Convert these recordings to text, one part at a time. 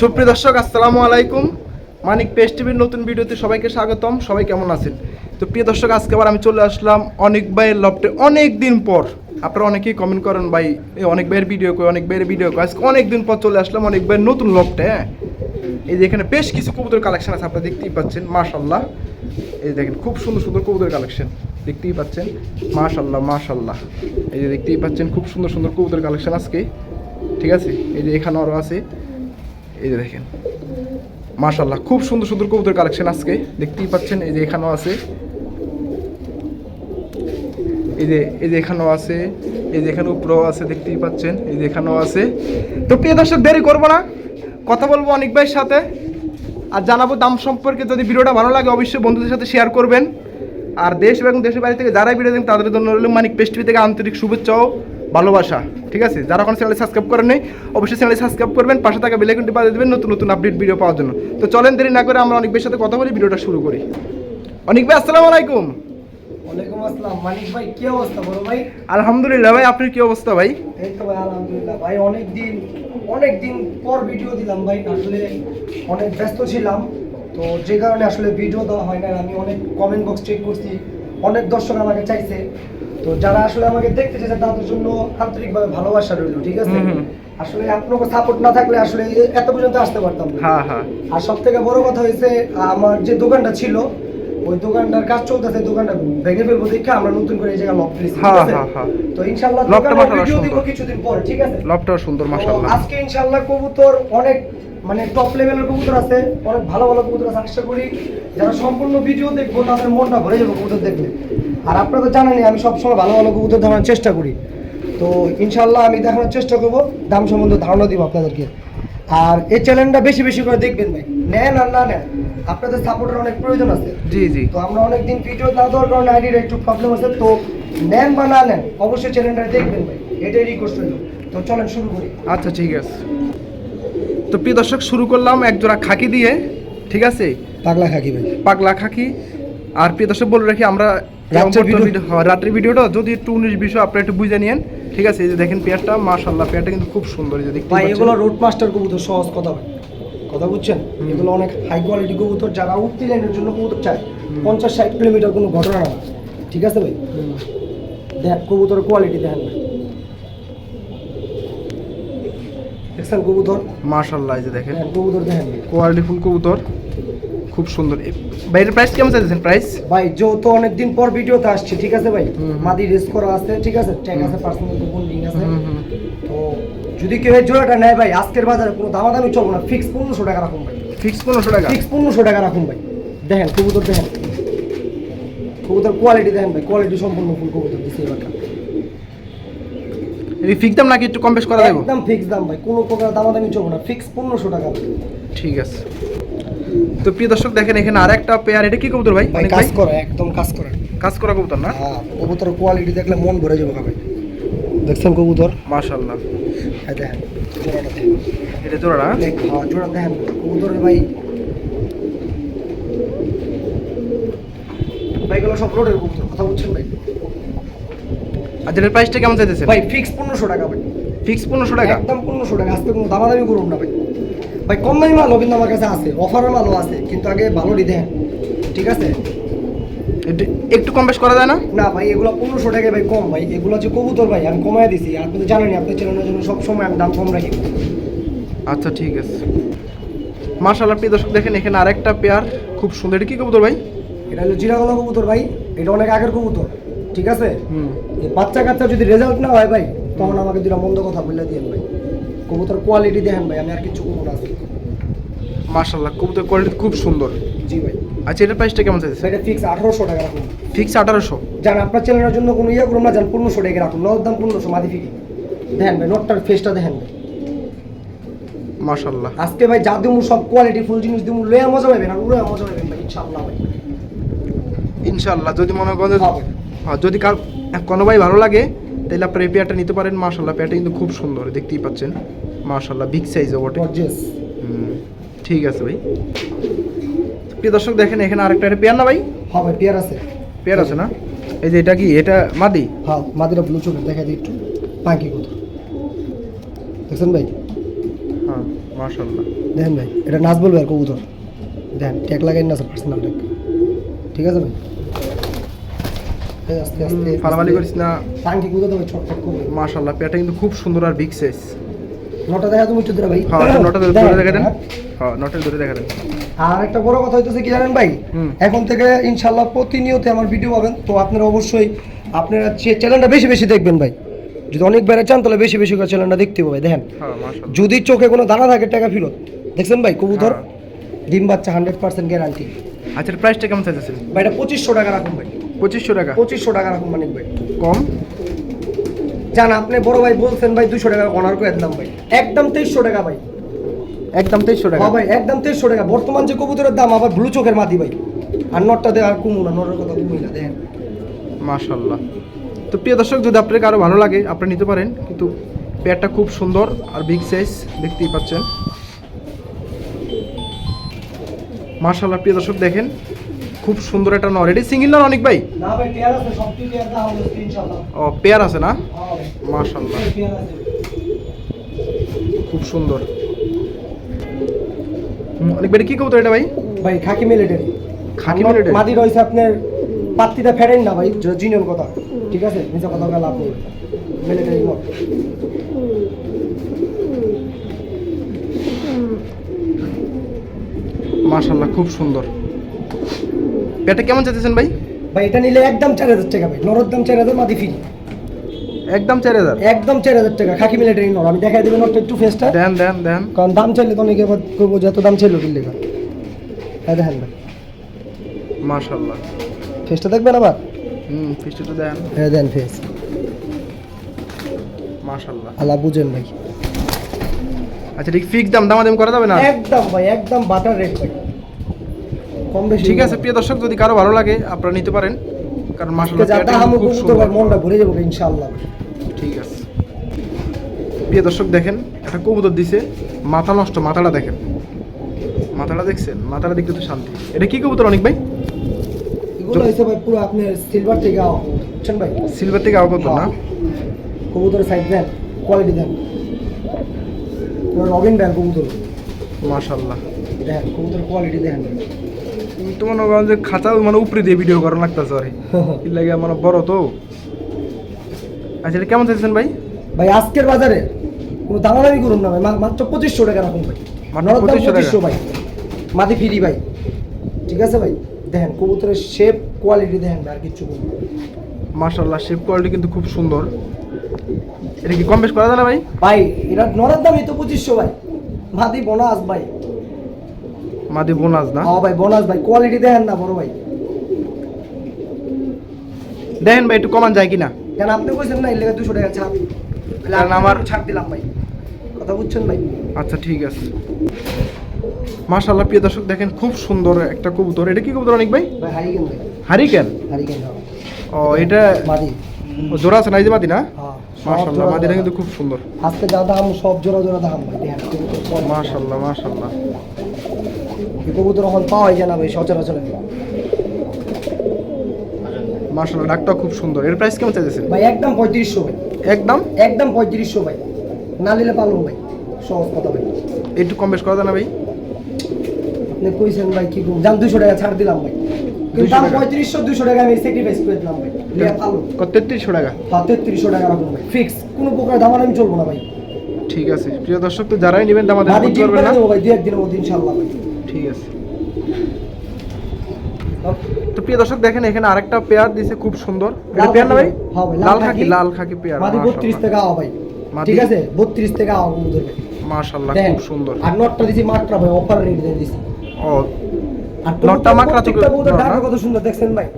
সুপ্রিয় দর্শক, আসসালামু আলাইকুম। মানিক পেস্ট টিভির নতুন ভিডিওতে সবাইকে স্বাগতম। সবাই কেমন আছেন? তো প্রিয় দর্শক, আজকে আবার আমি চলে আসলাম অনেক ভাইয়ের লফটে। অনেক দিন পর, আপনারা অনেকেই কমেন্ট করেন, ভাই, এই অনেক ভাইয়ের ভিডিও করে অনেক ভাইয়ের ভিডিও করে আজকে অনেক দিন পর চলে আসলাম অনেক ভাইয়ের নতুন লফটে হ্যাঁ? এই যে এখানে বেশ কিছু কবুতর কালেকশন আছে, আপনারা দেখতেই পাচ্ছেন মাশাল্লাহ এই দেখেন, খুব সুন্দর সুন্দর কবুতর কালেকশন দেখতেই পাচ্ছেন। মাশাল্লাহ মাশাল্লাহ এই যে দেখতেই পাচ্ছেন, খুব সুন্দর সুন্দর কবুতর কালেকশন আজকে। ঠিক আছে? এই যে এখানে আরও আছে। এই যে দেখেন। মাশাল্লাহ খুব সুন্দর সুন্দর কবুতর কালেকশন আজকে। দেখতেই পাচ্ছেন, এই যে এখানেও আছে। এই যে এই যে এখানেও আছে, এই যে এখানে উপরেও আছে, দেখতেই পাচ্ছেন, এই যে এখানেও আছে। তো প্রিয় দর্শক, দেরি করব না। কথা বলব অনেক ভাইয়ের সাথে। আর জানাব দাম সম্পর্কে। যদি ভিডিওটা ভালো লাগে, অবশ্যই বন্ধুদের সাথে শেয়ার করবেন। আর দেশ এবং দেশের বাড়ি থেকে যারাই ভিডিও দেখেন, তাদের জন্য রইল মানিক পেস্ট্রি থেকে আন্তরিক শুভেচ্ছা ও ভালোবাসা ঠিক আছে? যারা কোনো চ্যানেলে সাবস্ক্রাইব করেন নেই অবশ্যই চ্যানেলে সাবস্ক্রাইব করবেন পাশে থাকা বেলাইকনটি বাজিয়ে দেবেন নতুন নতুন আপডেট ভিডিও পাওয়ার জন্য। তো চলেন দেরি না করে আমরা অনেক সাথে কথা বলি ভিডিওটা শুরু করি। অনেক ভাই আসসালামু আলাইকুম। ওয়ালাইকুম আসসালাম। মানিক ভাই কি অবস্থা বড় ভাই? আলহামদুলিল্লাহ ভাই আপনার কি অবস্থা ভাই? এই তো ভাই আলহামদুলিল্লাহ। ভাই অনেক দিন অনেক দিন পর ভিডিও দিলাম ভাই। আসলে অনেক ব্যস্ত ছিলাম। তো যে কারণে আসলে ভিডিও দেওয়া হয় না আমি অনেক কমেন্ট বক্স চেক করছি। অনেক দর্শক আমাকে চাইছে। তো যারা আসলে আমাকে দেখতে চাইছে তাদের জন্য আন্তরিকভাবে ভালোবাসা রইল ঠিক আছে। আসলে আপনাকে সাপোর্ট না থাকলে আসলে এত পর্যন্ত আসতে পারতাম না। হ্যাঁ হ্যাঁ। আর সব থেকে বড় কথা হয়েছে আমার যে দোকানটা ছিল ওই দোকানটার কাজ চলতেছে দোকানটা ভেঙে ফেলব দেখে আমরা নতুন করে এই জায়গা লক হ্যাঁ হ্যাঁ হ্যাঁ। তো ইনশাআল্লাহ লকটা মাশাআল্লাহ ভিডিও দিব কিছুদিন পর ঠিক আছে? লবটাও সুন্দর তো মাশাল্লাহ আজকে ইনশাআল্লাহ কবুতর অনেক মানে টপ লেভেলের কবুতর আছে অনেক ভালো ভালো কবুতর আছে আশা করি যারা সম্পূর্ণ ভিডিও দেখব তাদের মনটা ভরে যাবে কবুতর দেখলে। আর আপনারা তো জানেনই আমি সবসময় ভালো ভালো কবুতর দেখানোর চেষ্টা করি। তো ইনশাআল্লাহ আমি দেখানোর চেষ্টা করব দাম সম্বন্ধে ধারণা দিব আপনাদেরকে। আর এই চ্যানেলটা বেশি বেশি করে দেখবেন ভাই। নেন আর না নেন আপনাদের সাপোর্টের অনেক প্রয়োজন আছে। জি জি। তো আমরা অনেকদিন ভিডিও না দেওয়ার কারণে আইডির একটু প্রবলেম আছে তো নেন বা না নেন অবশ্যই চ্যানেলটা দেখবেন ভাই। এটাই রিকোয়েস্ট রইল। তো চলেন শুরু করি। আচ্ছা ঠিক আছে। তো প্রিয় দর্শক শুরু করলাম এক জোড়া খাকি দিয়ে ঠিক আছে? পাগলা খাকি ভাই। পাগলা খাকি। আর প্রিয় দর্শক বলে রাখি আমরা রাত্রি ভিডিওটা যদি একটু উনিশ বিষয় আপনারা একটু বুঝে নিন ঠিক আছে এই যে দেখেন পেয়ারটা মাশাল্লাহ পেয়ারটা কিন্তু খুব সুন্দর এই যে দেখতে ভাই এগুলো রোড মাস্টার কবুতর সহজ কথা ভাই। কথা বুঝছেন? এগুলো অনেক হাই কোয়ালিটি কবুতর যারা উঠতি লাইনের জন্য কবুতর চায়। পঞ্চাশ ষাট কিলোমিটার কোনো ঘটনা না। ঠিক আছে ভাই? দেখ কবুতর কোয়ালিটি দেখেন ভাই দেখছেন কবুতর? মাশাল্লাহ এই যে দেখেন। দেখেন কবুতর দেখেন। কোয়ালিটি ফুল কবুতর। খুব সুন্দর। বাইরের প্রাইস কেমন চাইছেন প্রাইস ভাই যেহেতু অনেকদিন পর ভিডিওতে আসছে ঠিক আছে ভাই। মাদি রেস করা আছে ঠিক আছে? ট্যাগ আছে পার্সোনাল বন্ডিং আছে। হুম, হুম। তো যদি কেউ এই জোড়াটা নেয় ভাই আজকের বাজারে কোনো দামাদামি চলবো না। ফিক্স পনেরোশো টাকা রাখুন ভাই। ফিক্স পনেরোশো টাকা? ফিক্স পনেরোশো টাকা রাখুন ভাই। দেখেন কবুতর দেখেন। কবুতর কোয়ালিটি দেখেন ভাই কোয়ালিটি সম্পূর্ণ ফুল কবুতর দিচ্ছে এবারটা এই ফিক্স দাম নাকি একটু কম বেশ করা যাবে? একদম ফিক্স দাম ভাই কোনো প্রকার দামাদামি চলবো না। ফিক্স পনেরোশো টাকা ঠিক আছে। তো প্রিয় দর্শক দেখেন এখানে আর একটা পেয়ার এটা কি কবুতর ভাই? ভাই অনেক কাজ? করে একদম কাজ করে। কাজ করা কবুতর না? হ্যাঁ কবুতর কোয়ালিটি দেখলে মন ভরে যাবে ভাই দেখছেন কবুতর? মাশাল্লাহ হ্যাঁ দেখেন এটা জোড়া না দেখ, হ্যাঁ, জোড়া দেখেন কবুতরের ভাই। ভাইগুলো সব রোডের কবুতর কথা বলছেন ভাই? আর যেটার প্রাইসটা কেমন চাইতেছেন? ভাই ফিক্স পনেরোশো টাকা ভাই। ফিক্স পনেরোশো টাকা? একদম পনেরোশো টাকা আজকে কোনো দামাদামি করুন না ভাই। ভাই কম দামি মালও কিন্তু আমার কাছে আছে অফারের মালও আছে কিন্তু আগে ভালোই দেন ঠিক আছে? একটু- একটু কম বেশ করা যায় না? না ভাই এগুলো পনেরোশো টাকায় ভাই কম ভাই এগুলো হচ্ছে কবুতর ভাই আমি কমাই দিছি আপনি তো জানেনই আপনার চ্যানেলের জন্য সবসময় আমি দাম কম রাখি। আচ্ছা ঠিক আছে। মাশাল্লাহ প্রিয় দর্শক দেখেন এখানে আরেকটা পেয়ার খুব সুন্দর। এটা কি কবুতর ভাই? এটা হলো জিরাগলা কবুতর ভাই এটা অনেক আগের কবুতর ঠিক আছে? বাচ্চা কাচ্চা যদি রেজাল্ট না হয় ভাই তখন আমাকে দুটা মন্দ কথা বলে দিয়েন ভাই। কবুতর কোয়ালিটি দেখেন ভাই আমি আর কিছু কবুতর আছে মাশাল্লাহ কবুতর কোয়ালিটি খুব সুন্দর। জি ভাই। আচ্ছা এটার প্রাইসটা কেমন চাইছে এটা ফিক্স আঠারোশো টাকা রাখুন। ফিক্স আঠারোশো? যান আপনার চ্যানেলের জন্য কোনো ইয়ে করুন না যান পনেরোশো টাকা রাখুন। নর দাম পনেরোশো মাদি ফিকি দেখেন ভাই নটটার ফেসটা দেখেন ভাই। মাশাল্লাহ আজকে ভাই যা দিমু সব কোয়ালিটি ফুল জিনিস দিমু লয়ে মজা পাবেন আর উড়ে মজা পাবেন ভাই ইনশাআল্লাহ ভাই। ইনশাল্লাহ যদি মনে করেন হ্যাঁ। হ্যাঁ, যদি কার কোনো ভাই ভালো লাগে তাহলে আপনার এই পেয়ারটা নিতে পারেন মাশাল্লাহ পেয়ারটা কিন্তু খুব সুন্দর দেখতেই পাচ্ছেন। মাশাল্লাহ বিগ সাইজে বটে। হুম, ঠিক আছে ভাই। প্রিয় দর্শক দেখেন এখানে আরেকটা পেয়ার না ভাই? হ্যাঁ ভাই পেয়ার আছে। পেয়ার আছে না? এই যে এটা কি? এটা মাদি? হ্যাঁ মাদিরা ব্লু চোখের দেখা দিই একটু। পাখি কত? দেখছেন ভাই? হ্যাঁ মাশাল্লাহ দেখেন ভাই এটা নাচ বলবে আর কবুতর। দেখেন ট্যাগ লাগাই না স্যার পার্সোনাল ট্যাগ ঠিক আছে ভাই? আস্তে আস্তে ফালাফালি করিস না। টাঙ্কি ছটফট করবে। মাশাল্লাহ পেয়ারটা কিন্তু খুব সুন্দর আর বিগ সাইজ নটা দেখা তুমি ভাই। হ্যাঁ নটা ধরে দেখেন হ্যাঁ। হ্যাঁ নটা ধরে দেখেন আর একটা বড় কথা হইতেছে কি জানেন ভাই? এখন থেকে ইনশাল্লাহ প্রতিনিয়ত আমার ভিডিও পাবেন। তো আপনারা অবশ্যই আপনারা চ্যানেলটা বেশি বেশি দেখবেন ভাই। যদি অনেক বেড়ে চান তাহলে বেশি বেশি করে চ্যানেলটা দেখতে পাবে দেখেন হ্যাঁ যদি চোখে কোনো দানা থাকে টাকা ফেরত। দেখছেন ভাই কবুতর? হ্যাঁ। ডিম বাচ্চা হান্ড্রেড পার্সেন্ট গ্যারান্টি আচ্ছা প্রাইসটা কেমন চাইতেছেন? ভাই এটা পঁচিশশো টাকা রাখুন ভাই। পঁচিশশো টাকা। পঁচিশশো টাকা রাখুন মানিক ভাই। কম? জান আপনি বড় ভাই বলছেন ভাই দুশো টাকা অনার করে দিলাম ভাই। একদম তেইশশো টাকা ভাই। একদম তেইশশো টাকা। হ্যাঁ ভাই একদম তেইশশো টাকা। বর্তমান যে কবুতরের দাম আবার ব্লু চোখের মাটি ভাই। আর নটটা দেওয়া আর কুমু না নটের কথা কুমুই না দেখেন। মাশাল্লাহ। তো প্রিয় দর্শক যদি আপনার আরও ভালো লাগে আপনি নিতে পারেন। কিন্তু পেয়ারটা খুব সুন্দর আর বিগ সাইজ দেখতেই পাচ্ছেন। মাশাল্লাহ প্রিয় দর্শক দেখেন। খুব সুন্দর একটা নর এটি সিঙ্গেল না অনেক ভাই? ও পেয়ার আছে না? হ্যাঁ মাশাল্লাহ খুব সুন্দর। অনেক বেড়ে কি কবুতর এটা ভাই? ভাই খাকি মিলিটারি খাকি মিলিটারি? মাটি রয়েছে আপনার পাত্তিটা ফেরেন না ভাই জিনিয়ন কথা। ঠিক আছে? নিজে কথা লাভ নেই। মিলিটারি মত মাশাল্লাহ খুব সুন্দর। পেয়ারটা কেমন চাইতেছেন ভাই? ভাই এটা নিলে একদম চার হাজার টাকা ভাই। নরর দাম চার হাজার মাটি ফ্রি একদম চার হাজার? একদম চার হাজার টাকা। খাকি মিলিটারি নর আমি দেখাই দেবেন নরটা একটু ফেসটা দেন দেন দেন। কারণ দাম চাইলে তো অনেকে আবার করব যত দাম চাইলো লেখা হ্যাঁ দেখেন ভাই। মাশাল্লাহ ফেসটা দেখবেন আবার? হুম ফিস্টি দেন। হ্যাঁ দেন ফেস মাশাল্লাহ আল্লাহ বুঝেন ভাই আচ্ছা ঠিক ফিক্স দাম দাম দামাদাম করা যাবে না? একদম ভাই একদম বাটার রেট ভাই। কম বেশি ঠিক আছে প্রিয় দর্শক যদি কারও ভালো লাগে আপনারা নিতে পারেন। কারণ মাশাল্লাহ যাতে খুব সুন্দর। মনটা ভরে যাব ইনশাআল্লাহ। ঠিক আছে। প্রিয় দর্শক দেখেন একটা কবুতর দিছে। মাথা নষ্ট মাথাটা দেখেন। মাথাটা দেখছেন? মাথাটা দেখতে তো শান্তি। এটা কি কবুতর অনেক ভাই? এগুলো হয়েছে ভাই পুরো আপনি সিলভার থেকে আও বুঝছেন ভাই? সিলভার থেকে আওগত না? কবুতরের সাইড দেন কোয়ালিটি দেন। রবিন ব্যাগ কবুতর। মাশাল্লাহ দেখেন কবুতর কোয়ালিটি দেখেন তো মনে করেন যে খাঁচা মানে উপরে দিয়ে ভিডিও করা লাগতেছে আর কি লাগে মানে বড় তো। আচ্ছা এটা কেমন চাইছেন ভাই? ভাই আজকের বাজারে কোনো দামাদামি করুন না ভাই। মা- মাত্র পঁচিশশো টাকা রাখুন ভাই। মাত্র নরদ দাম 2500 টাকা? পঁচিশশো ভাই। মাদি ফিরি ভাই। ঠিক আছে ভাই? দেখেন কবুতরের শেপ কোয়ালিটি দেখেন আর কিচ্ছু বলব না। শেপ কোয়ালিটি কিন্তু খুব সুন্দর। এটা কি কম বেশ করা যায় না ভাই? ভাই এটা নরদ দামই তো পঁচিশশো ভাই। মাদি বোনাস ভাই। মাদি বোনাস না? হ্যাঁ ভাই বোনাস ভাই কোয়ালিটি দেখেন না বড় ভাই। দেখেন ভাই একটু কমান যায় কিনা? কেন আপনি কইছেন না এর লেগে দুশো টাকা ছাড়। কারণ আমার ছাড় দিলাম ভাই। কথা বুঝছেন ভাই? আচ্ছা ঠিক আছে। মাশাল্লাহ প্রিয় দর্শক দেখেন খুব সুন্দর একটা কবুতর। এটা কি কবুতর অনেক ভাই? ভাই হারিকেন ভাই। হারিকেন? হারিকেন হ্যাঁ। ও এটা মাদি। ও জোড়া আছে না এই যে মাদি না? হ্যাঁ সব মাশাল্লাহ মাদিটা কিন্তু খুব সুন্দর। আজকে যা দাম সব জোড়া জোড়া দাম ভাই। দেখেন কবুতর কোয়ালিটি। মাশাল্লাহ মাশাল্লাহ এই কবুতর এখন পাওয়া যায় না ভাই সচরাচর মাশাল্লাহ ডাকটা খুব সুন্দর। এর প্রাইস কেমন চাইতেছেন? ভাই একদম পঁয়ত্রিশশো ভাই। একদম? একদম পঁয়ত্রিশশো ভাই। না নিলে পালন ভাই। সহজ কথা ভাই। একটু কম বেশ করা যায় না ভাই? আপনি কইছেন ভাই কি দাম দুশো টাকা ছাড় দিলাম ভাই। কিন্তু 200 দাম? পঁয়ত্রিশশো দুশো টাকা আমি স্যাক্রিফাইস করে দিলাম ভাই। তেত্রিশশো টাকা? হ্যাঁ তেত্রিশশো টাকা রাখুন ভাই। ফিক্স কোনো প্রকার দাম আমি চলবো না ভাই। ঠিক আছে। প্রিয় দর্শক তো যারাই নেবেন পেরে না। ভাই দু একদিনের মধ্যে ইনশাল্লাহ ভাই। ঠিক আছে। তো প্রিয় দর্শক দেখেন এখানে আরেকটা পেয়ার দিছে খুব সুন্দর। এটা পেয়ার না ভাই? হ্যাঁ ভাই, লাল খাকি। লাল খাকি পেয়ার মাদি বত্রিশ থেকে আও ভাই। ঠিক আছে বত্রিশ থেকে আও কবুতর মাশাআল্লাহ খুব সুন্দর। আর নটটা দিছি মাত্রা ভাই অফার রেট দিয়ে দিছি। ও আর নটটা মাকড়া তো-। কত সুন্দর দেখছেন ভাই?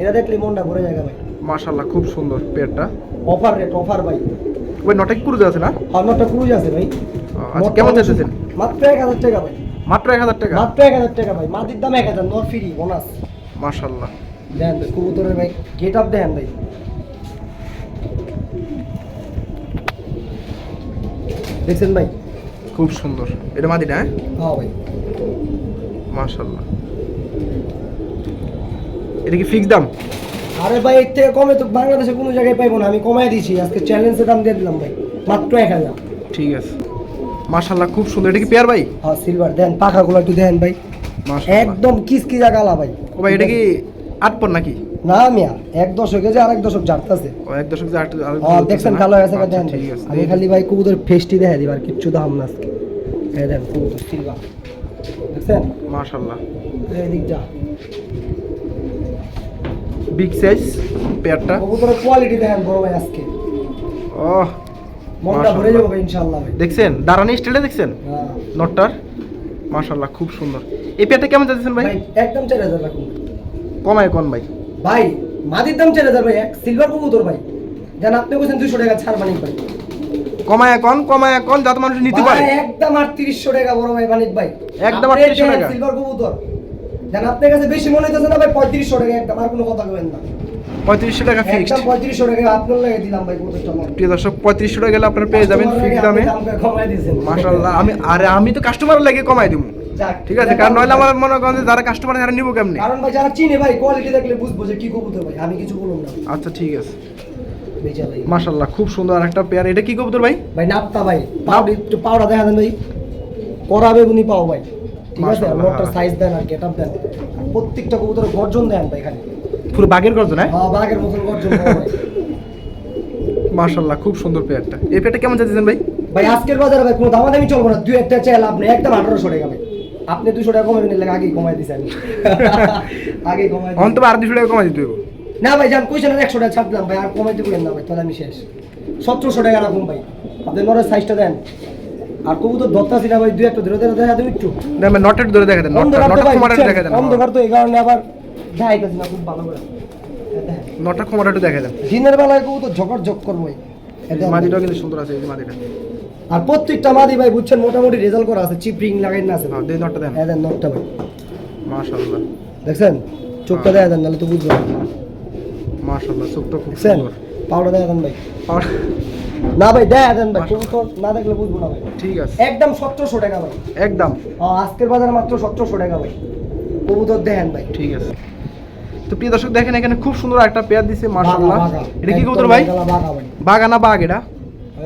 এটা দেখলে মনটা ভরে যায় ভাই। মাশাআল্লাহ খুব সুন্দর পেয়ারটা। অফার রেট অফার ভাই। ওই নটা ক্রুজ আছে না? আর নটটা ক্রুজ আছে ভাই। আচ্ছা কেমন অনেক মাত্র এক হাজার টাকা ভাই। মাত্র এক হাজার টাকা? মাত্র এক হাজার টাকা ভাই মাটির দাম এক হাজার নর ফ্রি বোনাস মাশাআল্লাহ। দেন কবুতরের ভাই গেট আপ দেন ভাই। দেখছেন ভাই? খুব সুন্দর। এটা মাদি না হ্যাঁ? হ্যাঁ ভাই। মাশাআল্লাহ। এটা কি ফিক্স দাম? আরে ভাই এর থেকে কমে তো বাংলাদেশে কোনো জায়গায় পাইবো না আমি কমাই দিয়েছি। আজকে চ্যালেঞ্জের দাম দিয়ে দিলাম ভাই মাত্র এক হাজার। ঠিক আছে। মাশাল্লাহ খুব সুন্দর। এটা কি পেয়ার ভাই? হ্যাঁ সিলভার দেন পাখাগুলো একটু দেন ভাই। একদম কিসকিজা গালা ভাই। ও ভাই এটা কি আট পর নাকি? না মিয়া এক দশকে যে আরেক দশক জানতেছে ও এক দশক যে আট আট হ্যাঁ দেখছেন কালো হয়ে গেছে আচ্ছা, দেন। আমি খালি ভাই কবুতর ফেস্টি দেখা দিব আর কিচ্ছু দাম না আজকে। এই দেন কবুতর সিলভার দেখছেন? মাশাল্লাহ এদিক যা বিগ সাইজ পেয়ারটা। কবুতরের কোয়ালিটি দেখেন বড় ভাই আজকে। ও মনটা ভরে যাব ইনশাআল্লাহ দেখছেন? দাঁড়ানি স্টাইলে দেখছেন? হ্যাঁ। নটটার? মাশাল্লাহ খুব সুন্দর। এই পেয়ারটা কেমন যাচ্ছেন ভাই? একদম চার হাজার রাখুন। কমায় কোন ভাই? ভাই মাদির দাম চার হাজার ভাই এক সিলভার কবুতর ভাই। জান আপনি বলছেন দুশো টাকা ছাড় মানিক ভাই। কমায় কোন কমায় কোন যাতে মানুষ নিতে পারে। একদম আটত্রিশশো টাকা বড় ভাই মানিক ভাই। একদম আপনি 3800 দেন টাকা। সিলভার কবুতর। জান আপনার কাছে বেশি মনে হইতেছে না ভাই পঁয়ত্রিশশো টাকা একদম আর কোনো কথা বলেন না। পঁয়ত্রিশশো টাকা ফিক্সড পঁয়ত্রিশশো টাকা আপনার লাগে দিলাম ভাই প্রিয় দর্শক পঁয়ত্রিশশো টাকা গেলে আপনারা পেয়ে যাবেন ফিক্স দামে। মাশাল্লাহ আমি আরে আমি তো কাস্টমার লাগে কমাই দিব। ঠিক আছে কারণ নইলে আমার মনে করেন যে যারা কাস্টমার তারা নিবো কেমনি? কারণ ভাই যারা চিনে ভাই কোয়ালিটি দেখলে বুঝব যে কি কবুতর ভাই আমি কিছু বললাম না। আচ্ছা ঠিক আছে। মাশাল্লাহ খুব সুন্দর আর একটা পেয়ার এটা কি কবুতর ভাই? ভাই নাপতা ভাই। পাউডি একটু পাউডা দেখা দেন ভাই। করাবে উনি পাও ভাই। ঠিক আছে? হ্যাঁ। সাইজ দেন আর গেটআপ দেন। প্রত্যেকটা কবুতরের গর্জন দেন ভাই খালি পুরো বাগের গর্জন হ্যাঁ? হ্যাঁ বাঘের মতন গর্জন পাও ভাই। খুব সুন্দর পেয়ারটা। এই পেয়ারটা কেমন চাচ্ছেন ভাই? ভাই আজকের বাজারে ভাই কোনো দামাদামি চলবো না। দুই একটা চাইলে আপনি একদম আঠারোশো টাকা ভাই। আপনি দুশো টাকা কমাবেন লাগে আগেই কমাই দিছেন আগেই কমাই অন দিছেন। তো আর টাকা কমাই দিতে না ভাই যান কইছেন একশো টাকা ছাড় দিলাম ভাই আর কমাইতে পারেন না ভাই তাহলে আমি শেষ। সতেরোশো টাকা রাখুন ভাই। আপনি নরের সাইজটা দেন। আর কবুতর দত্তাছি না ভাই দুই একটা ধরে ধরে দেখা দেবে একটু। না নটের ধরে দেখা দেন অন্ধকার তো ভাই দেখা দেন অন্ধকার তো এই কারণে আবার দেখাইতেছি না খুব ভালো করে। নটা একটু দেখা দেন। দিনের বেলায় কবুতর ঝকর ঝক করব। কিন্তু সুন্দর আছে এই মাদিটা আর প্রত্যেকটা মাদি ভাই বুঝছেন মোটামুটি রেজাল্ট করা আছে। চিপ রিং লাগাই না আছে। হ্যাঁ দেন নটটা দেন। দেন নটটা ভাই। মাশাল্লাহ দেখছেন? চোখটা দেখা দেন নাহলে তো বুঝবেন। চোখটা খুব সুন্দর। পাউডার দেখা দেন ভাই। না ভাই দেখা দেন ভাই। মাশাআল্লাহ। কবুতর না দেখলে বুঝব না ভাই। ঠিক আছে। একদম সতেরোশো টাকা ভাই। একদম। হ্যাঁ, আজকের বাজারে মাত্র সতেরোশো টাকা ভাই। কবুতর দেখেন ভাই। ঠিক আছে। তো প্রিয় দর্শক দেখেন এখানে খুব সুন্দর একটা পেয়ার দিছে বাঘা। এটা কি কবুতর ভাই? বাঘা না বাঘ এটা?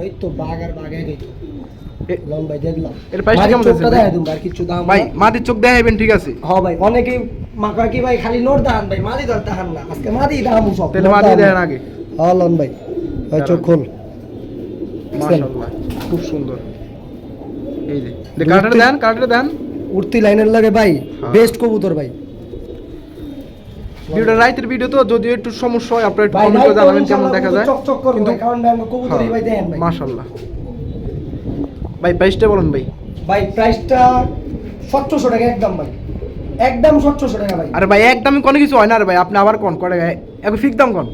এই তো বাঘ আর বাঘ দেখলাম। এর কেমন আছে ভাই? কিচ্ছু দাম ভাই মাটির চোখ দেখাইবেন ঠিক আছে। হ্যাঁ ভাই অনেকেই মাকা কি ভাই খালি নোট দাহান ভাই মাদি দর দাহান না। আজকে মাদি দাহামু সব তাহলে দেন আগে। হ্যাঁ লন ভাই চোখ খোল। মাশাল্লাহ খুব সুন্দর। এই যে দেন কার্ডটা দেন। উঠতি লাইনের লাগে ভাই হ্যাঁ। বেস্ট কবুতর ভাই। ভিডিওটা রাইতের ভিডিও তো যদিও একটু সমস্যা হয় আপনারা একটু কমেন্ট করে জানাবেন কেমন দেখা যায়। কিন্তু ভাই, কারণ ভাই কবুতরই ভাই দেখেন ভাই। মাশাল্লাহ ভাই প্রাইসটা বলুন ভাই। ভাই প্রাইসটা সতেরোশো টাকা একদম ভাই। একদম সতেরোশো টাকা ভাই। আরে ভাই একদমই কোনো কিছু হয় না রে ভাই আপনি আবার কোন করে এক ফিক দাম কোন?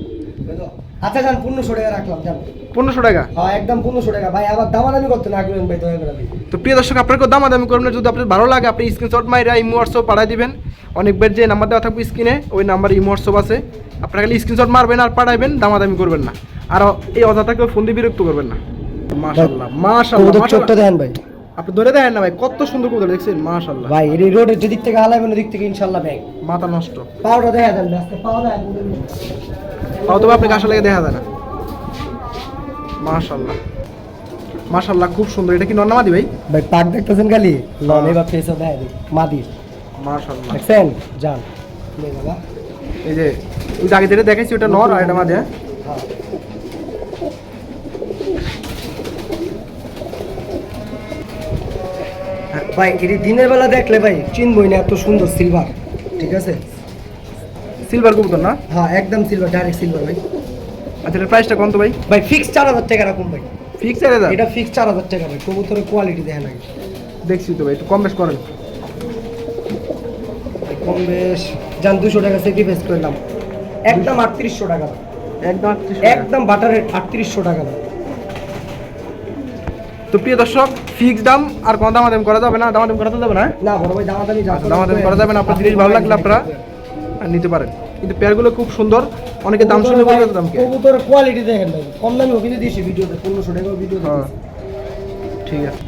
আচ্ছা যান পনেরোশো টাকা রাখলাম যান পনেরোশো টাকা? হ্যাঁ একদম পনেরোশো টাকা। ভাই আবার দামাদামি করতে না করবেন ভাই দয়া করে তো প্রিয় দর্শক আপনাকে দামাদামি করবেন যদি আপনার ভালো লাগে আপনি স্ক্রিনশট মাইরা ইমো হোয়াটসঅ্যাপ পাঠিয়ে দিবেন। অনেকবার যে নাম্বার দেওয়া থাকবে স্ক্রিনে ওই নাম্বার ইমো হোয়াটসঅ্যাপ আছে। আপনারা খালি স্ক্রিনশট মারবেন আর পাঠাইবেন দামাদামি করবেন না। আর এই অযথা ফোন দিয়ে বিরক্ত করবেন না। মাশাল্লাহ মাশাল্লাহ চোখটা ভাই। আপনি ধরে দেখেন না ভাই কত সুন্দর কবুতর দেখছেন? মাশাল্লাহ ভাই এই রোডের যেদিক থেকে হালাইবেন ওদিক থেকে ইনশাল্লাহ ব্যাগ। মাথা নষ্ট। পাওয়াটা দেখা দেন আজকে পাওয়া যায় তাও তবে আপনি গাছা লেগে দেখা যায় না। মাশাল্লাহ মাশাল্লাহ খুব সুন্দর। এটা কি নন্নামাদি ভাই? ভাই পাক দেখতেছেন খালি? লন এবার ফেসও দেখা দিই মাদি। মাশাল্লাহ দেখছেন? যান। এই যে ওই আগে যেটা দেখাইছি ওটা নর আর এটা মাদি হ্যাঁ। ভাই এটি দিনের বেলা দেখলে ভাই চিনবই না এত সুন্দর সিলভার ঠিক আছে? সিলভার কবুতর না? হ্যাঁ একদম সিলভার ডাইরেক্ট সিলভার ভাই। আচ্ছা প্রাইসটা কত ভাই? ভাই ফিক্স চার হাজার টাকা রাখুন ভাই। ফিক্স এর এটা এটা ফিক্স চার হাজার টাকা ভাই কবুতরের কোয়ালিটি দেখেন আগে। দেখছি তো ভাই একটু কম বেশ করেন। কম বেশ যান দুশো টাকা স্যাক্রিফাইস করলাম একদম আটত্রিশশো টাকা। একদম একদম বাটারের আটত্রিশশো টাকা। তো প্রিয় দর্শক ফিক্স দাম আর কোন দামাদাম করা যাবে না। দামাদাম করা যাবে না? না বড় ভাই দামাদামি দামাদামি করা যাবে না। আপনার জিনিস ভালো লাগলে আপনারা নিতে পারেন। কিন্তু পেয়ারগুলো খুব সুন্দর। অনেকে দাম শুনে বলবে তো দাম কি কবুতরের কোয়ালিটি দেখেন ভাই। কম দামি কিন্তু দিয়েছি ভিডিওতে পনেরোশো টাকা ভিডিও হ্যাঁ। ঠিক আছে।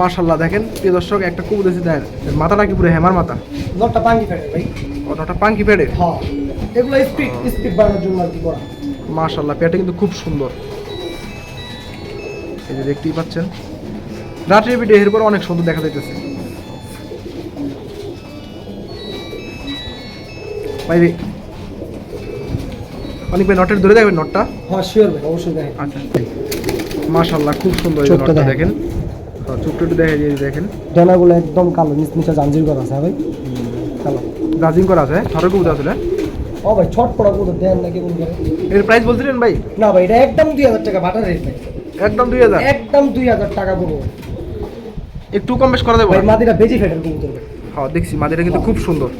মার্শাল্লাহ দেখেন প্রিয় দর্শক একটা কুকুর দিয়েছে দেখেন। মাথাটা কি পুরো হেমার মাথা? নটটা পাঙ্গি ফেটে ভাই। অতটা পাঙ্কি পেড়ে হ্যাঁ। এগুলো স্পিড স্পিড বাড়ানোর জন্য আর কি করা। মার্শাল্লাহ পেয়ারটা কিন্তু খুব সুন্দর। এই যে দেখতেই পাচ্ছেন। রাত্রের ভিডিও এরপর অনেক সুন্দর দেখা যাইতেছে। বাইরে অনেক ভাই নটের ধরে দেখবেন নটটা? হ্যাঁ শিওর ভাই অবশ্যই দেখেন। আচ্ছা। মাশাল্লাহ খুব সুন্দর এই নটটা দেখেন। দেখেন। হ্যাঁ, চোখটা একটু দেখে দিয়ে দেখেন। ডানাগুলো একদম কালো নিচ নিচে জাঞ্জির করা আছে হ্যাঁ ভাই? কালো। ব্রাজিং করা আছে ধরো কবুতর আসলে ও ভাই ছট পড়া কবুতর দেন নাকি কোন করে? এর প্রাইস বলছিলেন ভাই? না ভাই এটা একদম দুই হাজার টাকা বাটার রেট ভাই। একদম দুই হাজার? একদম দুই হাজার টাকা পড়ব একটু কম বেশ করা দেবো। ভাই মাদিরা বেজি ফেটের কবুতর। হ্যাঁ দেখছি মাদিটা কিন্তু খুব সুন্দর।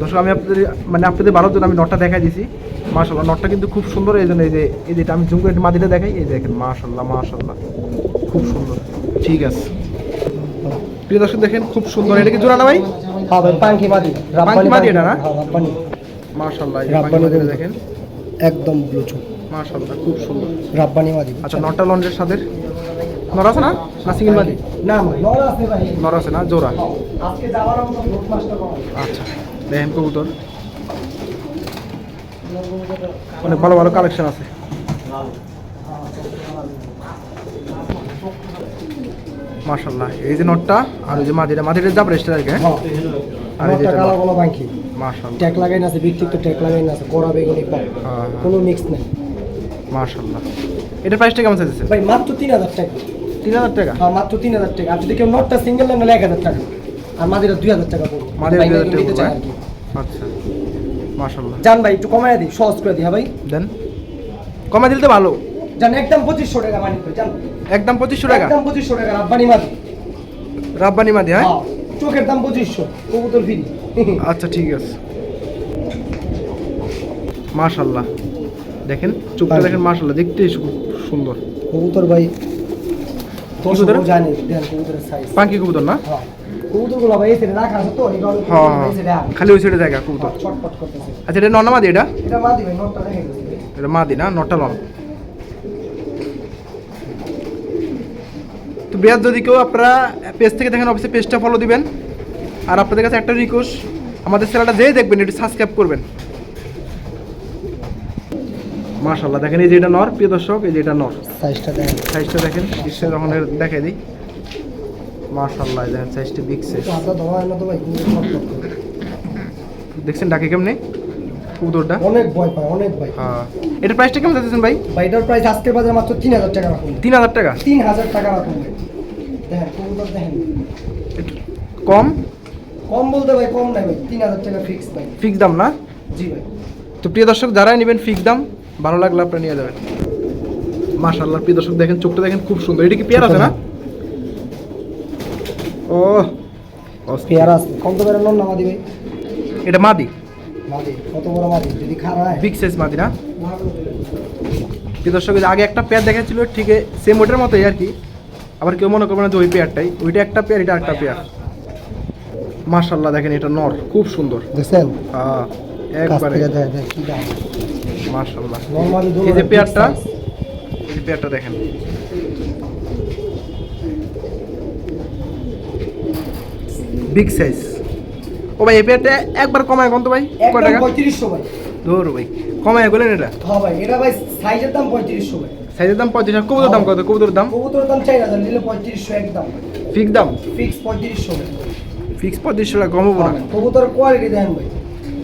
দর্শক আমি আপনাদের মানে আপনাদের ভালোর জন্য আমি নটটা দেখাই দিছি। মাশাল্লাহ নটটা কিন্তু খুব সুন্দর। এই জন্য এই যে এই যেটা আমি জুম করে মাদিটা দেখাই। এই দেখেন মাশাল্লাহ মাশাল্লাহ খুব সুন্দর। ঠিক আছে। প্রিয় দর্শক দেখেন খুব সুন্দর। এটা কি জোড়া না ভাই? হ্যাঁ ভাই পাঙ্কি মাদি। পাঙ্কি মাদি এটা না? হ্যাঁ মাশাল্লাহ। দেখেন। একদম ব্লুচু মাশাল্লাহ খুব সুন্দর। রাব্বানি মাদি। আচ্ছা নটটা লঞ্চের সাদের? নর আছে না? না সিঙ্গেল মাদি? না নর আছে ভাই। নর আছে না? জোড়া। আজকে যাওয়ার মতো লোক মাস্টার আচ্ছা দেখেন কবুতর। অনেক ভালো ভালো কালেকশন আছে। মাশাল্লাহ এই যে নটটা আর ওই যে মাদিটা মাদিটা যাব রেস্টার আর কি কালো কালো লাগাই না আছে লাগাই না আছে বেগুনি পাই হ্যাঁ, কোনো মিক্স নেই। মাশাল্লাহ এটা প্রাইসটা কেমন চাইছে ভাই মাত্র তিন হাজার টাকা। তিন হাজার টাকা? হ্যাঁ মাত্র তিন হাজার টাকা। আর যদি কেউ নটটা সিঙ্গেল নেন এক হাজার টাকা। আর মাদিরা দুই হাজার টাকা পড়বে মাদিরা ভাই, 2000 টাকা নিতে চায় পড়বে, আর কি। আচ্ছা। ভাই একটু কমায় দিই সহজ করে দিই হ্যাঁ ভাই? দেন। কমে দিলে তো ভালো। যান একদম পঁচিশশো টাকা মানি একদম পঁচিশশো টাকা? একদম পঁচিশশো টাকা রাব্বানি মাদি। রাব্বানি মাদি হ্যাঁ? হ্যাঁ। চোখের দাম পঁচিশশো কবুতর ফিরি। আচ্ছা ঠিক আছে। মাশাল্লাহ। দেখেন চোখটা দেখেন মাশাল্লাহ দেখতেই খুব সুন্দর। কবুতর ভাই কবুতর? জানি কবুতরের সাইজ পাঙ্কি কবুতর না? হ্যাঁ। কবুতরগুলো ভাই এসে রাখা আছে তো এই কারণে হ্যাঁ রাখা। খালি ওই সাইডে জায়গা কবুতর। আচ্ছা এটা নন মাদি এটা? এটা মাদি ভাই নটটা রেখে এটা মাদি না নটা লন? তো বিয়ার যদি কেউ আপনারা পেজ থেকে দেখেন অফিসে পেজটা ফলো দিবেন। আর আপনাদের কাছে একটা রিকোয়েস্ট আমাদের চ্যানেলটা যেই দেখবেন একটু সাবস্ক্রাইব করবেন। মাশাল্লাহ দেখেন এই যে এটা নর প্রিয় দর্শক এই যে এটা নর। সাইজটা দেন সাইজটা দেখেন ডিসপ্লে যখন দেখাই দিই। মাশাল্লাহ দেখেন সাইজটা বিগ সাইজ দেখছেন ডাকে কেমনে? কবুতরটা? অনেক ভয় পায় অনেক ভয় হ্যাঁ। এটা প্রাইসটা কেমন যাচ্ছেন ভাই? ভাই এটার প্রাইস আজকের বাজারে মাত্র তিন হাজার টাকা রাখুন তিন হাজার টাকা? তিন হাজার টাকা রাখুন ভাই। দেখেন কবুতর দেখেন। কম? কম বলতে ভাই কম নাই ভাই তিন হাজার টাকা ফিক্স ভাই। ফিক্স দাম না? জি ভাই। তো প্রিয় দর্শক যারাই নেবেন ফিক্স দাম ভালো লাগলে আপনারা নিয়ে যাবেন। মাশাল্লাহ প্রিয় দর্শক দেখেন চোখটা দেখেন খুব সুন্দর। এটা কি পেয়ার আছে না? ও পেয়ারা আছে। কম তো বেরোনো না মাদি ভাই? এটা মাদি? কত বড় মাদি? যদি খারাপ হয়। বিগ সাইজ মাদি না? দর্শক আগে একটা পেয়ার দেখাচ্ছিল ঠিক সেম ওটার মতোই আর কি। আবার কেউ মনে করবে না যে ওই পেয়ারটাই ওইটা একটা পেয়ার এটা একটা পেয়ার মাশাল্লাহ দেখেন এটা নর খুব সুন্দর। দেখছেন? হ্যাঁ একবারে। মাশাল্লাহ এই যে পেয়ারটা এই পেয়ারটা দেখেন। বিগ সাইজ ও ভাই এই পেয়ারটা একবার কমায় কোন তো ভাই? কয় একদম টাকা? পঁয়ত্রিশশো ভাই। ধরো ভাই কমায় বলেন এটা? হ্যাঁ ভাই এটা ভাই সাইজের দাম পঁয়ত্রিশশো ভাই। সাইজের দাম পঁয়ত্রিশ আর কবুতর দাম কত? কবুতর দাম? কবুতরের দাম চাই হাজার নিলে পঁয়ত্রিশশো একদম। ফিক্স দাম? ফিক্স পঁয়ত্রিশশো ভাই। ফিক্স পঁয়ত্রিশশো টাকা কমাবো না। কবুতরের কোয়ালিটি দেন ভাই।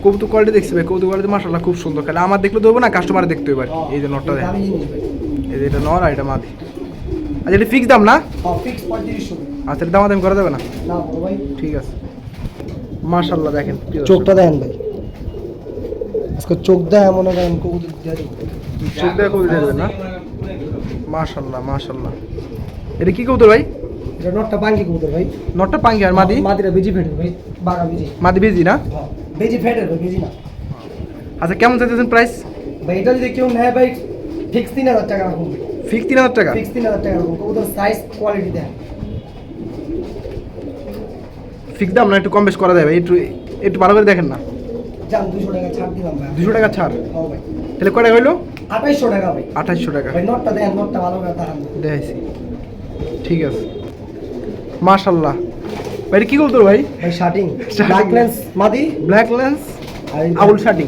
কবুতর কোয়ালিটি দেখছি ভাই কবুতর কোয়ালিটি মাসাল্লাহ খুব সুন্দর। খালি আমার দেখলে দেবো না কাস্টমার দেখতে আর কি। এই যে নটটা দামি ভাই। এই যে এটা নর আর এটা মাদি। আচ্ছা এটা ফিক্স দাম না? হ্যাঁ ফিক্স পঁয়ত্রিশশো আচ্ছা এটা দামাদামি করা যাবে না? না ভাই। ঠিক আছে। মাশাল্লাহ দেখেন চোখটা দেখেন ভাই। আজকে চোখ দেয় মনে করেন কবুতর দিয়ে চোখ দেখে কবুতর দিয়ে দেবেন না? মাশাল্লাহ মাশাল্লাহ এটা কি কবুতর ভাই? এটা নটটা বাঙ্গি কবুতর ভাই। নটটা পাঙ্কি আর মাদি? মাদিরা বেজি ফেটের ভাই বাগা বেজি। মাদি বেজি না? হ্যাঁ বেজি ফেটের ভাই বেজি না। আচ্ছা কেমন চাইতেছেন প্রাইস ভাই এটা যদি কেউ নেয় ভাই ফিক্স তিন হাজার টাকা রাখুন। ফিক্স তিন হাজার টাকা? ফিক্স তিন হাজার টাকা রাখুন। কবুতর সাইজ কোয়ালিটি দেন ফিক্স দাম না একটু কম বেশ করা যাবে একটু একটু ভালো করে দেখেন না। দুশো টাকা ছাড় হ্যাঁ তাহলে কয়টা হইল? আঠাইশশো টাকা ভাই। আঠাশশো টাকা। নোটটা দেন নোটটা ভালো করে দেখাইছি। ঠিক আছে। মাশাল্লাহ। ভাই কি কবুতর ভাই? ভাই শার্টিং ব্ল্যাক লেন্স মাদি। ব্ল্যাক লেন্স আউল শার্টিং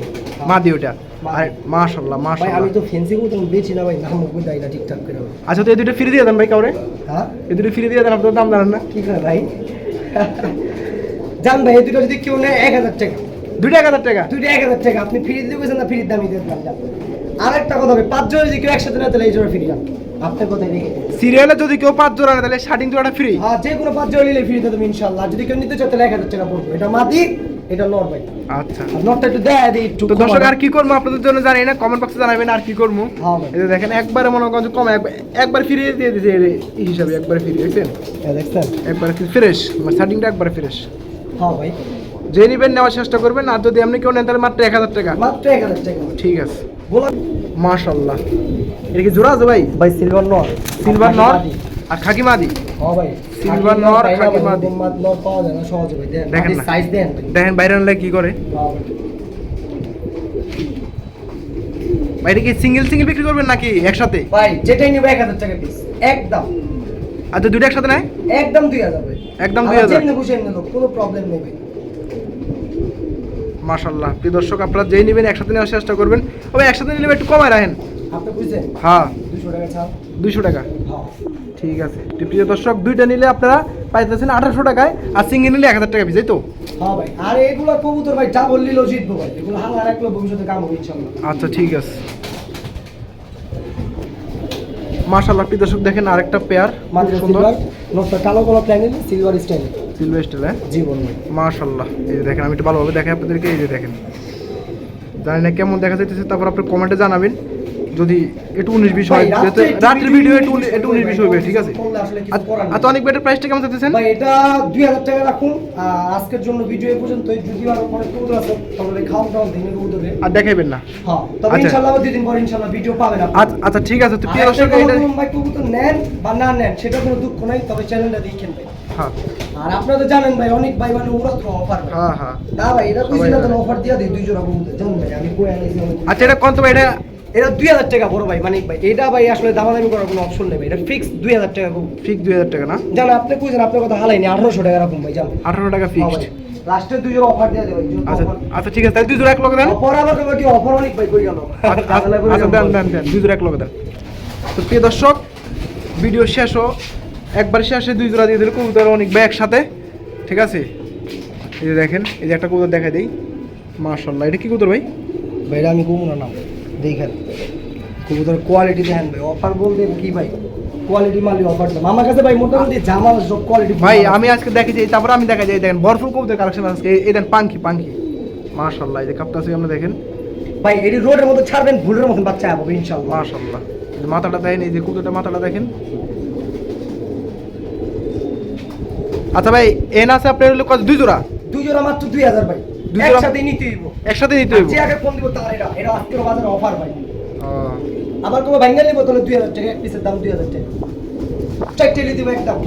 মাদি ওটা। আর মাশাল্লাহ মাশাল্লাহ। আমি তো ফেন্সি কবুতর বেচি না ভাই নাম মুখ দেয় না ঠিকঠাক করে। আচ্ছা তো এই দুটো ফ্রি দিয়ে দেন ভাই কাউরে? হ্যাঁ? এই দুটো ফ্রি দিয়ে দেন আপনার দাম জানেন না। কি করে ভাই? জান ভাই এই দুটো যদি কেউ নেয় এক হাজার টাকা। দুটো এক হাজার টাকা? দুইটা এক হাজার টাকা। আপনি ফ্রি দিতে গেছেন না ফ্রির দামই দিয়ে দিলাম আর একটা কথা হবে পাঁচ জোড়া যদি কেউ একসাথে নেয় তাহলে এই জোড়া ফ্রি যান আপনার কথাই রেখে সিরিয়ালে যদি কেউ পাঁচ জোড়া নেয় তাহলে স্টার্টিং জোড়াটা ফ্রি হ্যাঁ যে কোনো পাঁচ জোড়া নিলে ফ্রি দেবে ইনশাল্লাহ। যদি কেউ নিতে চাও তাহলে এক হাজার টাকা পড়বে। এটা মাদি এটা নর ভাই। আচ্ছা। নরটা একটু দেয় দিই একটু তো দর্শক আর কি করব আপনাদের জন্য জানি না কমেন্ট বক্সে জানাবেন আর কি করব। হ্যাঁ এই যে দেখেন একবারে মনে করেন কম একবার একবার ফ্রি দিয়ে দিয়েছে এই হিসাবে একবার ফ্রি দেখছেন? হ্যাঁ, দেখছেন? একবার ফ্রেশ স্টার্টিংটা একবার ফ্রেশ। হ্যাঁ ভাই। যে নিবেন নেওয়ার চেষ্টা করবেন আর যদি আপনি কেউ নেন তাহলে মাত্র এক হাজার টাকা। মাত্র এক হাজার টাকা। ঠিক আছে। মাশাল্লাহ। এটা কি জোড়া আছে ভাই? ভাই সিলভার নর সিলভার নর আর খাকি মাদি? হ্যাঁ ভাই। সিলভার নর, খাকি মাদি। নর পাওয়া যায় না সহজে ভাই দেন দেখেন সাইজ দেন। দেখেন বাইরে আনলে কি করে? ভাই। কি সিঙ্গেল সিঙ্গেল বিক্রি করবেন নাকি একসাথে? ভাই যেটাই নিবে এক হাজার টাকা পিস একদম। আচ্ছা দুটো একসাথে নেয়? একদম দুই হাজার একদম আমার 2000 যেমনি খুশি কোনো প্রবলেম নেই মাশাল্লাহ প্রিয় দর্শক আপনারা যেই নেবেন একসাথে নেওয়ার চেষ্টা করবেন। তবে একসাথে নিলে একটু কমায় রাখেন। আপনি বুঝছেন হ্যাঁ। দুশো টাকা ছাড়। দুইশো টাকা। হ্যাঁ। ঠিক আছে। প্রিয় দর্শক দুইটা নিলে আপনারা পাইতেছেন আঠারোশো টাকায় আর সিঙ্গেল নিলে এক হাজার টাকা তাই তো? হ্যাঁ ভাই। আর এগুলো কবুতর ভাই যা বললিলেও জিতবো ভাই। এগুলো হাঙ্গা রাখলেও ভবিষ্যতে কাম হবে ইনশাল্লাহ আচ্ছা ঠিক আছে। মাশাল্লাহ প্রিয় দর্শক দেখেন আরেকটা পেয়ার সুন্দর। নকটা কালো কালো planet silver style silver style জীবন ভাই মাশাল্লাহ এই যে দেখেন আমি একটু ভালোভাবে দেখাই আপনাদেরকে এই যে দেখেন। জানি না কেমন দেখা যাইতেছে তারপর আপনি কমেন্টে জানাবেন। যদি একটু উনিশ বিশ হয় যেহেতু একটু ভিডিও একটু একটু উনিশ বিশ হবে ঠিক আছে? নেই। আচ্ছা অনেক বেটার প্রাইসটা কেমন চাইতেছেন? ভাই এটা দুই হাজার টাকা রাখুন। আজকের জন্য ভিডিও এই পর্যন্ত যদি আরও পরে কবুতর আছে তাহলে খাওয়া দাওয়া দিনে কবুতরে আর দেখাইবেন না? হ্যাঁ তবে আচ্ছা। ইনশাল্লাহ আবার দুই দিন পর ইনশাল্লাহ ভিডিও পাবেন আপনি। আচ্ছা আচ্ছা ঠিক আছে। তো প্রিয় দর্শক এটা ভাই কবুতর নেন বা না নেন সেটা কোনো দুঃখ নাই তবে চ্যানেলটা দেখেন ভাই। হ্যাঁ। আর আপনারা তো জানেন ভাই অনেক ভাই মানে ওরা তো অফার হ্যাঁ হ্যাঁ। না ভাই এটা না তো অফার দিয়ে দিই দুই জোড়া কবুতর। জানেন ভাই আমি কই আনিছি আচ্ছা এটা কত ভাই এটা এটা দুই হাজার টাকা বড় ভাই মানে ভাই। এটা ভাই আসলে দামাদামি করার কোনো অপশন নেই এটা ফিক্স দুই হাজার টাকা ফিক্স দুই হাজার টাকা না? জান আপনি কইছেন আপনার কথা হালাইনি আঠারোশো টাকা রাখুন ভাই জান। আঠারো টাকা ফিক্সড লাস্টে দুই জোড়া অফার দিয়ে আচ্ছা আচ্ছা ঠিক আছে তাহলে দুই জোড়া এক লগে দেন। অফার আবার কবে কি অফার অনেক ভাই কই গেল আচ্ছা আচ্ছা, দেন দেন দেন দুই জোড়া এক লগে দেন। তো প্রিয় দর্শক ভিডিও শেষও একবার শেষে দুই জোড়া দিয়ে দিল কবুতর অনেক ভাই একসাথে। ঠিক আছে? এই যে দেখেন এই যে একটা কবুতর দেখাই দেই। মাশাল্লাহ এটা কি কবুতর ভাই? ভাই এটা আমি কমু না নাম। দেখেন। কবুতর কোয়ালিটি দেখেন ভাই অফার বলতে কি ভাই? কোয়ালিটি মালি অফার দাম আমার কাছে ভাই মোটামুটি জামা সব কোয়ালিটি ভাই আমি আজকে দেখেছি তারপর আমি দেখা যাই দেখেন বরফুল কবুতর কালেকশন আছে এই- দেন পাঙ্কি পাঙ্কি। মাশাল্লাহ এই যে কাপটা আছে আমরা দেখেন। ভাই এটি রোডের মধ্যে ছাড়বেন ভুলের মতন বাচ্চা হবে ইনশাআল্লাহ। মাশাল্লাহ এই যে মাথাটা দেখেন এই যে কবুতরটা মাথাটা দেখেন। আচ্ছা ভাই এন আছে আপনার হলো কত? দুই জোড়া? দুই জোড়া মাত্র দুই হাজার ভাই। একসাথে নিতে হইব। একসাথে নিতে হইব। যে আগে ফোন দিব তার এটা। এটা আজকের বাজারে অফার ভাই। আবার কোনো ভাঙ্গা নিব তাহলে দুই হাজার টাকা এক পিসের দাম দুই হাজার টাকা। চারটে নিতে দিব একদম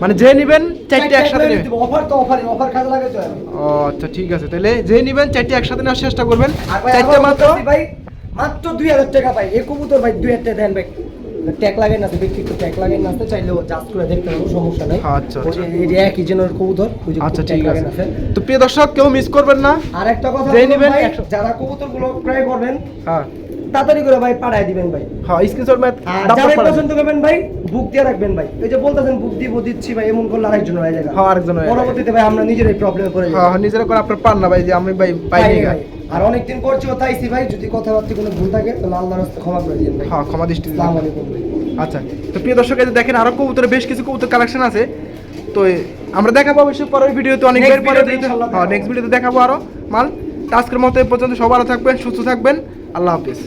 মানে যে নেবেন চারটে একসাথে নেবেন অফার তো অফার অফার কাজে লাগে তো ও আচ্ছা ঠিক আছে। তাহলে যে নেবেন চারটে একসাথে নেওয়ার চেষ্টা করবেন। চারটে মাত্র? ভাই মাত্র দুই হাজার টাকা ভাই। এই কবুতর ভাই দুই হাজার টাকা দেন ভাই। ট্যাগ লাগাই না একটু ট্যাগ লাগাই না চাইলেও জাস্ট করে দেখতে পারব সমস্যা নেই। আচ্ছা, যে একই জনের কবুতর আচ্ছা ঠিক আছে। তো প্রিয় দর্শক কেউ মিস করবেন না? আর একটা কথা নিবেন যারা ক্রয় করবেন হ্যাঁ। তাড়াতাড়ি করে ভাই পাঠায় দিবেন ভাই। হ্যাঁ স্ক্রিনশট ম্যাথ যারা পছন্দ করবেন ভাই বুক দিয়ে রাখবেন ভাই। এই যে বলতেছেন বুক দিব দিচ্ছি ভাই এমন করলে আরেকজন হয়ে যাবে। হ্যাঁ, আরেকজন হয়ে। পরবর্তীতে ভাই আমরা নিজেরাই প্রবলেমে যাব। হ্যাঁ হ্যাঁ, নিজেরা করে আপনার পান না ভাই যে আমি ভাই পাইনি ভাই। আর অনেকদিন করছি তাইছি ভাই যদি কথাবার্তা কোনো ভুল থাকে তাহলে আল্লাহর রাস্তায় ক্ষমা করে দিন ভাই। হ্যাঁ ক্ষমা দৃষ্টি দিবেন আচ্ছা তো প্রিয় দর্শক এই যে দেখেন আরও কবুতরের বেশ কিছু কবুতর কালেকশন আছে। তো আমরা দেখাবো অবশ্যই পরের ভিডিওতে অনেক বের পরে হ্যাঁ নেক্সট ভিডিওতে দেখাবো আরও। মাল আজকের মতো এই পর্যন্ত সবার থাকবেন সুস্থ থাকবেন। আল্লাহ হাফিজ।